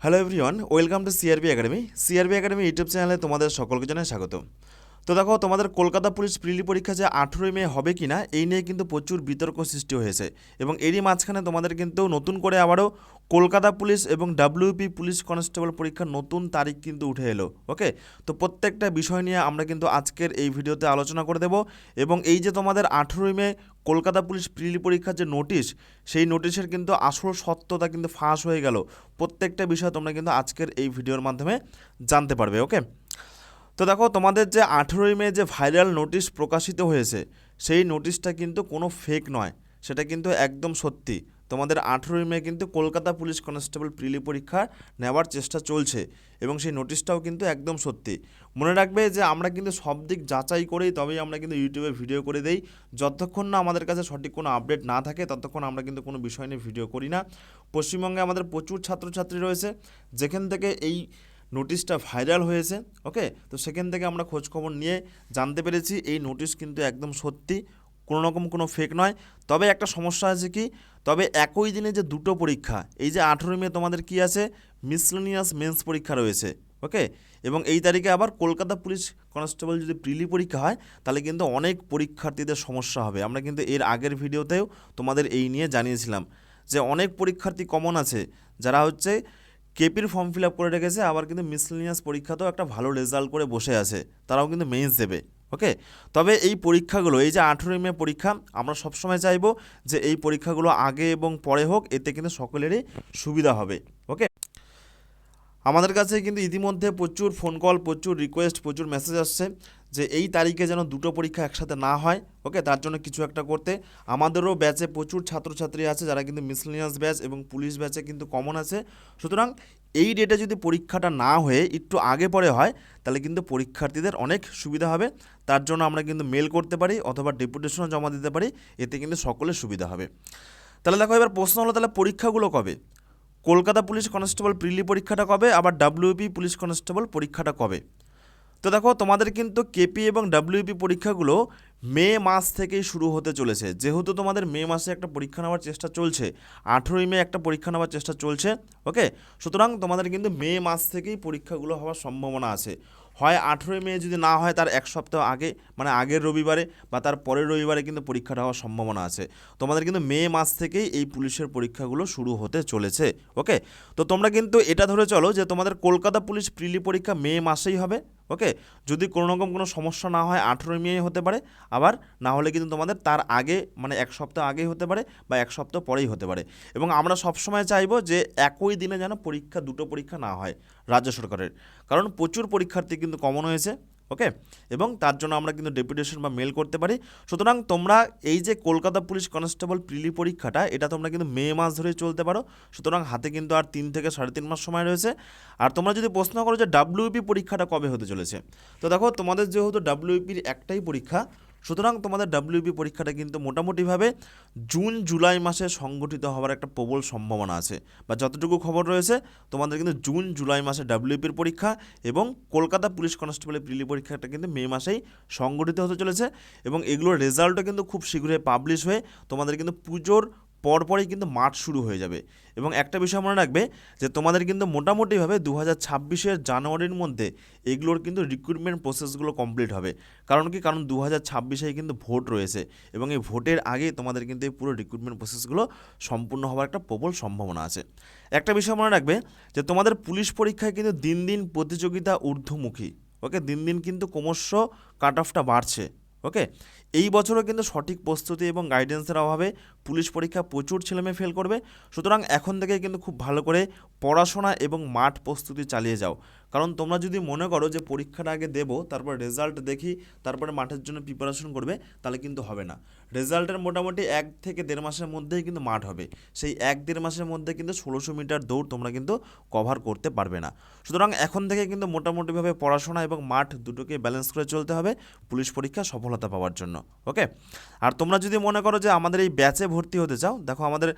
Hello everyone welcome to CRB academy CRB academy YouTube চ্যানেলে তোমাদের সকলকে জানাই স্বাগত তো দেখো, তোমাদের কলকাতা পুলিশ প্রিলি পরীক্ষা যে আঠেরোই মে হবে কি না এই নিয়ে কিন্তু প্রচুর বিতর্ক সৃষ্টি হয়েছে। এবং এরই মাঝখানে তোমাদের কিন্তু নতুন করে আবারও কলকাতা পুলিশ এবং ডাব্লিউপি পুলিশ কনস্টেবল পরীক্ষার নতুন তারিখ কিন্তু উঠে এলো, ওকে? তো প্রত্যেকটা বিষয় নিয়ে আমরা কিন্তু আজকের এই ভিডিওতে আলোচনা করে দেব। এবং এই যে তোমাদের আঠেরোই মে কলকাতা পুলিশ প্রিলি পরীক্ষার যে নোটিশ, সেই নোটিশের কিন্তু আসল সত্যতা কিন্তু ফাঁস হয়ে গেল। প্রত্যেকটা বিষয় তোমরা কিন্তু আজকের এই ভিডিওর মাধ্যমে জানতে পারবে, ওকে? তো দেখো, তোমাদের যে আঠেরোই মে যে ভাইরাল নোটিশ প্রকাশিত হয়েছে, সেই নোটিশটা কিন্তু কোনো ফেক নয়। সেটা কিন্তু একদম সত্যি। তোমাদের আঠেরোই মে কিন্তু কলকাতা পুলিশ কনস্টেবল প্রিলি পরীক্ষা নেওয়ার চেষ্টা চলছে এবং সেই নোটিশটাও কিন্তু একদম সত্যি। মনে রাখবে যে আমরা কিন্তু সব দিক যাচাই করেই তবেই আমরা কিন্তু ইউটিউবে ভিডিও করে দেই। যতক্ষণ না আমাদের কাছে সঠিক কোনো আপডেট না থাকে, ততক্ষণ আমরা কিন্তু কোনো বিষয় নিয়ে ভিডিও করি না। পশ্চিমবঙ্গে আমাদের প্রচুর ছাত্রছাত্রী রয়েছে। যেখান থেকে এই নোটিশটা ভাইরাল হয়েছে, ওকে? তো সেখান থেকে আমরা খোঁজখবর নিয়ে জানতে পেরেছি এই নোটিশ কিন্তু একদম সত্যি, কোনো রকম কোনো ফেক নয়। তবে একটা সমস্যা আছে কি? তবে একই দিনে যে দুটো পরীক্ষা, এই যে আঠেরোই মে তোমাদের কি আছে? মিসলেনিয়াস মেন্স পরীক্ষা রয়েছে, ওকে? এবং এই তারিখে আবার কলকাতা পুলিশ কনস্টেবল যদি প্রিলি পরীক্ষা হয়, তাহলে কিন্তু অনেক পরীক্ষার্থীদের সমস্যা হবে। আমরা কিন্তু এর আগের ভিডিওতেও তোমাদের এই নিয়ে জানিয়েছিলাম যে অনেক পরীক্ষার্থী কমন আছে, যারা হচ্ছে কেপির ফর্ম ফিল আপ করে রেখেছে, আবার কিন্তু মিসলিনিয়াস পরীক্ষাতেও একটা ভালো রেজাল্ট করে বসে আছে। তারাও কিন্তু মেন্স দেবে ওকে তবে এই পরীক্ষাগুলো, এই যে আঠেরোই মে পরীক্ষা, আমরা সবসময় চাইব যে এই পরীক্ষাগুলো আগে এবং পরে হোক, এতে কিন্তু সকলেরই সুবিধা হবে। আমাদের কাছে কিন্তু ইতিমধ্যে প্রচুর ফোন কল প্রচুর রিকোয়েস্ট প্রচুর মেসেজ আসছে যে এই তারিখে যেন দুটো পরীক্ষা একসাথে না হয় ওকে তার জন্য কিছু একটা করতে। আমাদেরও ব্যাচে প্রচুর ছাত্রছাত্রী আছে যারা কিন্তু মিসলিনিয়াস ব্যাচ এবং পুলিশ ব্যাচে কিন্তু কমন আছে। সুতরাং এই ডেটে যদি পরীক্ষাটা না হয়ে একটু আগে পরে হয়, তাহলে কিন্তু পরীক্ষার্থীদের অনেক সুবিধা হবে। তার জন্য আমরা কিন্তু মেল করতে পারি অথবা ডেপুটেশনও জমা দিতে পারি। এতে কিন্তু সকলের সুবিধা হবে। তাহলে দেখো এবার প্রশ্ন হলো, তাহলে পরীক্ষাগুলো কবে? কলকাতা পুলিশ কনস্টেবল প্রিলি পরীক্ষাটা কবে? আবার ডাব্লিউপি পুলিশ কনস্টেবল পরীক্ষাটা কবে? তো দেখো, তোমাদের কিন্তু কেপি এবং ডাব্লিউপি পরীক্ষাগুলো মে মাস থেকেই শুরু হতে চলেছে। যেহেতু তোমাদের মে মাসে একটা পরীক্ষা নেওয়ার চেষ্টা চলছে, আঠেরোই মে একটা পরীক্ষা নেওয়ার চেষ্টা চলছে ওকে সুতরাং তোমাদের কিন্তু মে মাস থেকেই পরীক্ষাগুলো হওয়ার সম্ভাবনা আছে। হয় আঠেরোই মে যদি না হয় তার এক সপ্তাহ আগে মানে আগের রবিবারে বা তার পরের রবিবারে কিন্তু পরীক্ষাটা হওয়ার সম্ভাবনা আছে। তোমাদের কিন্তু মে মাস থেকেই এই পুলিশের পরীক্ষাগুলো শুরু হতে চলেছে ওকে তো তোমরা কিন্তু এটা ধরে চলো যে তোমাদের কলকাতা পুলিশ প্রিলি পরীক্ষা মে মাসেই হবে। ওকে? যদি কোনো রকম কোনো সমস্যা না হয়, আঠেরোই মে হতে পারে, আবার না হলে কিন্তু তোমাদের তার আগে মানে এক সপ্তাহ আগেই হতে পারে বা এক সপ্তাহ পরেই হতে পারে। এবং আমরা সবসময় চাইব যে একই দিনে যেন পরীক্ষা, দুটো পরীক্ষা না হয় রাজ্য সরকারের। কারণ প্রচুর পরীক্ষার্থী কিন্তু কমন হয়েছে। ওকে? এবং তার জন্য আমরা কিন্তু ডেপুটেশন বা মেল করতে পারি। সুতরাং তোমরা এই যে কলকাতা পুলিশ কনস্টেবল প্রিলি পরীক্ষাটা, এটা তোমরা কিন্তু মে মাস ধরে চলতে পারো। সুতরাং হাতে কিন্তু আর তিন থেকে সাড়ে তিন মাস সময় রয়েছে। আর তোমরা যদি প্রশ্ন করো যে ডাব্লিউপি পরীক্ষাটা কবে হতে চলেছে? তো দেখো, তোমাদের যেহেতু ডাব্লিউপির একটাই পরীক্ষা সুতরাং তোমাদের ডাব্লিউবি পরীক্ষাটা কিন্তু মোটামুটিভাবে জুন, জুলাই মাসে সংগঠিত হওয়ার একটা প্রবল সম্ভাবনা আছে। বা যতটুকু খবর রয়েছে, তোমাদের কিন্তু জুন, জুলাই মাসে ডাব্লিউপির পরীক্ষা এবং কলকাতা পুলিশ কনস্টেবলের প্রিলি পরীক্ষাটা কিন্তু মে মাসেই সংগঠিত হতে চলেছে এবং এগুলোর রেজাল্টও কিন্তু খুব শীঘ্রই পাবলিশ হয়ে তোমাদের কিন্তু পুজোর পরপরই কিন্তু মাঠ শুরু হয়ে যাবে। এবং একটা বিষয় মনে রাখবে যে, তোমাদের কিন্তু মোটামুটিভাবে দু হাজার ছাব্বিশের জানুয়ারির মধ্যে এগুলোর কিন্তু রিক্রুটমেন্ট প্রসেসগুলো কমপ্লিট হবে। কারণ কি? কারণ দু হাজার ছাব্বিশে কিন্তু ভোট রয়েছে এবং এই ভোটের আগে তোমাদের কিন্তু এই পুরো রিক্রুটমেন্ট প্রসেসগুলো সম্পূর্ণ হওয়ার একটা প্রবল সম্ভাবনা আছে। একটা বিষয় মনে রাখবে যে, তোমাদের পুলিশ পরীক্ষায় কিন্তু দিন দিন প্রতিযোগিতা ঊর্ধ্বমুখী। ওকে? দিন দিন কিন্তু ক্রমশ কাট অফটা বাড়ছে। ওকে এই বছরও কিন্তু সঠিক প্রস্তুতি এবং গাইডেন্সের অভাবে পুলিশ পরীক্ষা প্রচুর ছেলেমেয়ে ফেল করবে। সুতরাং এখন থেকে কিন্তু খুব ভালো করে পড়াশোনা এবং মাঠ প্রস্তুতি চালিয়ে যাও। কারণ তোমরা যদি মনে করো যে পরীক্ষাটা আগে দেবো, তারপর রেজাল্ট দেখি, তারপরে মাঠের জন্য প্রিপারেশন করবে, তাহলে কিন্তু হবে না। রেজাল্টের মোটামুটি এক থেকে দেড় মাসের মধ্যেই কিন্তু মাঠ হবে। সেই এক দেড় মাসের মধ্যে কিন্তু ষোলোশো মিটার দৌড় তোমরা কিন্তু কভার করতে পারবে না। সুতরাং এখন থেকে কিন্তু মোটামুটিভাবে পড়াশোনা এবং মাঠ দুটোকে ব্যালেন্স করে চলতে হবে পুলিশ পরীক্ষা সফলতা পাওয়ার জন্য। ওকে আর তোমরা যদি মনে করো যে আমাদের এই ব্যাচে ভর্তি হতে চাও, দেখো আমাদের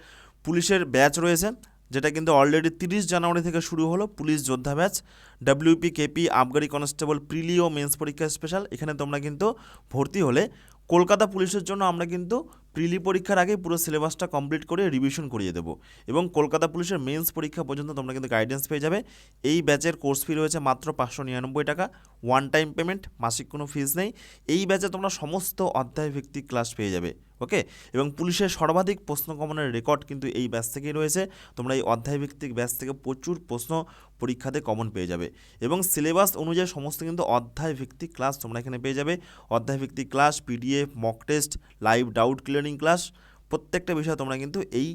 পুলিশের ব্যাচ রয়েছে। যেটা কিন্তু অলরেডি তিরিশ জানুয়ারি থেকে শুরু হলো পুলিশ যোদ্ধা ব্যাচ ডাব্লিউপি কেপি আবগারি কনস্টেবল প্রিলি ও মেন্স পরীক্ষা স্পেশাল এখানে তোমরা কিন্তু ভর্তি হলে কলকাতা পুলিশের জন্য আমরা কিন্তু প্রিলি পরীক্ষার আগে পুরো সিলেবাসটা কমপ্লিট করে রিভিশন করিয়ে দেবো। এবং কলকাতা পুলিশের মেন্স পরীক্ষা পর্যন্ত তোমরা কিন্তু গাইডেন্স পেয়ে যাবে। এই ব্যাচের কোর্স ফি রয়েছে মাত্র পাঁচশো নিরানব্বই টাকা। ওয়ান টাইম পেমেন্ট মাসিক কোনো ফিস নেই। এই ব্যাচে তোমরা সমস্ত অধ্যায় ভিত্তিক ক্লাস পেয়ে যাবে। ওকে? এবং পুলিশের সর্বাধিক প্রশ্ন কমনের রেকর্ড কিন্তু এই ব্যাচ থেকেই রয়েছে। তোমরা এই অধ্যায় ভিত্তিক ব্যাচ থেকে প্রচুর প্রশ্ন পরীক্ষাতে কমন পেয়ে যাবে। এবং সিলেবাস অনুযায়ী সমস্ত কিন্তু অধ্যায় ভিত্তিক ক্লাস তোমরা এখানে পেয়ে যাবে। অধ্যায় ভিত্তিক class PDF mock test live doubt clearing class প্রত্যেকটা বিষয় তোমরা কিন্তু এই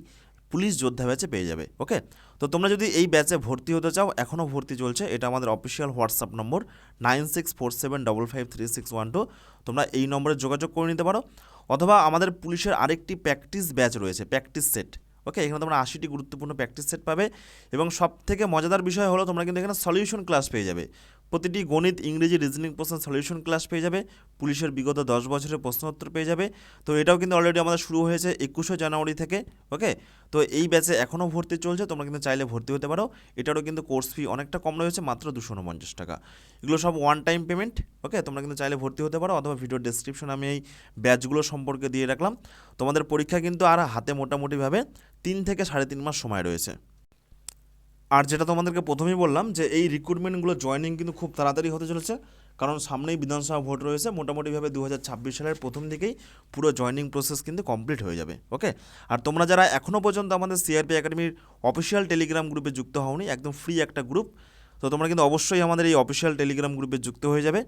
পুলিশ যোদ্ধা ব্যাচে পেয়ে যাবে, ওকে? তো তোমরা যদি এই ব্যাচে ভর্তি হতে চাও এখনও ভর্তি চলছে, এটা আমাদের official WhatsApp number nine six four seven double five three six one two তোমরা এই নম্বরে যোগাযোগ করে নিতে পারো। অথবা আমাদের পুলিশের আরেকটি প্র্যাকটিস ব্যাচ রয়েছে প্র্যাকটিস সেট ওকে এখানে তোমরা আশিটি গুরুত্বপূর্ণ প্র্যাকটিস সেট পাবে এবং সব থেকে মজাদার বিষয় হলো তোমরা কিন্তু এখানে সলিউশন ক্লাস পেয়ে যাবে। প্রতিটি গণিত, ইংরেজি রিজনিং প্রশ্ন সলিউশন ক্লাস পেয়ে যাবে। পুলিশের বিগত দশ বছরের প্রশ্নোত্তর পেয়ে যাবে। তো এটাও কিন্তু অলরেডি আমাদের শুরু হয়েছে একুশে জানুয়ারি থেকে ওকে তো এই ব্যাচে এখনও ভর্তি চলছে, তোমরা কিন্তু চাইলে ভর্তি হতে পারো। এটারও কিন্তু কোর্স ফি অনেকটা কম রয়েছে, মাত্র দুশো উনপঞ্চাশ টাকা। এগুলো সব ওয়ান টাইম পেমেন্ট ওকে তোমরা কিন্তু চাইলে ভর্তি হতে পারো, অথবা ভিডিও ডেসক্রিপশন আমি এই ব্যাচগুলো সম্পর্কে দিয়ে রাখলাম। তোমাদের পরীক্ষা কিন্তু আর হাতে মোটামুটিভাবে তিন থেকে সাড়ে তিন মাস সময় রয়েছে। আর যেটা তোমাদেরকে প্রথমেই বললাম যে এই রিক্রুটমেন্টগুলো জয়েনিং কিন্তু খুব তাড়াতাড়ি হতে চলেছে। কারণ সামনেই বিধানসভা ভোট রয়েছে, মোটামুটিভাবে দু হাজার ছাব্বিশ সালের প্রথম দিকেই পুরো জয়েনিং প্রসেস কিন্তু কমপ্লিট হয়ে যাবে ওকে আর তোমরা যারা এখনও পর্যন্ত আমাদের সিআরপি একাডেমির অফিসিয়াল টেলিগ্রাম গ্রুপে যুক্ত হওনি, একদম ফ্রি একটা গ্রুপ তো তোমরা কিন্তু অবশ্যই আমাদের এই অফিসিয়াল টেলিগ্রাম গ্রুপে যুক্ত হয়ে যাবে।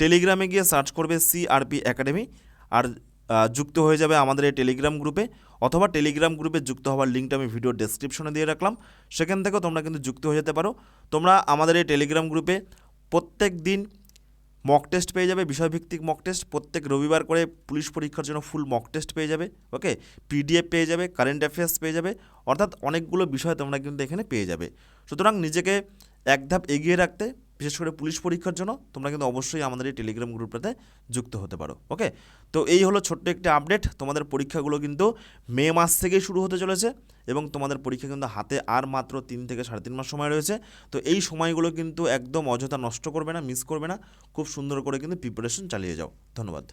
টেলিগ্রামে গিয়ে সার্চ করবে সিআরপি একাডেমি আর যুক্ত হয়ে যাবে আমাদের এই টেলিগ্রাম গ্রুপে অথবা টেলিগ্রাম গ্রুপে যুক্ত হওয়ার লিঙ্কটা আমি ভিডিও ডেসক্রিপশনে দিয়ে রাখলাম। সেখান থেকেও তোমরা কিন্তু যুক্ত হয়ে যেতে পারো। তোমরা আমাদের এই টেলিগ্রাম গ্রুপে প্রত্যেক দিন মক টেস্ট পেয়ে যাবে, বিষয়ভিত্তিক মক টেস্ট প্রত্যেক রবিবার করে পুলিশ পরীক্ষার জন্য ফুল মক টেস্ট পেয়ে যাবে ওকে পিডিএফ পেয়ে যাবে কারেন্ট অ্যাফেয়ার্স পেয়ে যাবে, অর্থাৎ অনেকগুলো বিষয় তোমরা কিন্তু এখানে পেয়ে যাবে। সুতরাং নিজেকে এক ধাপ এগিয়ে রাখতে বিশেষ করে পুলিশ পরীক্ষার জন্য তোমরা কিন্তু অবশ্যই আমাদের এই টেলিগ্রাম গ্রুপটাতে যুক্ত হতে পারো ওকে তো এই হলো ছোট্ট একটি আপডেট তোমাদের পরীক্ষাগুলো কিন্তু মে মাস থেকেই শুরু হতে চলেছে এবং তোমাদের পরীক্ষা কিন্তু হাতে আর মাত্র তিন থেকে সাড়ে তিন মাস সময় রয়েছে। তো এই সময়গুলো কিন্তু একদম অযথা নষ্ট করবে না মিস করবে না। খুব সুন্দর করে কিন্তু প্রিপারেশন চালিয়ে যাও। ধন্যবাদ।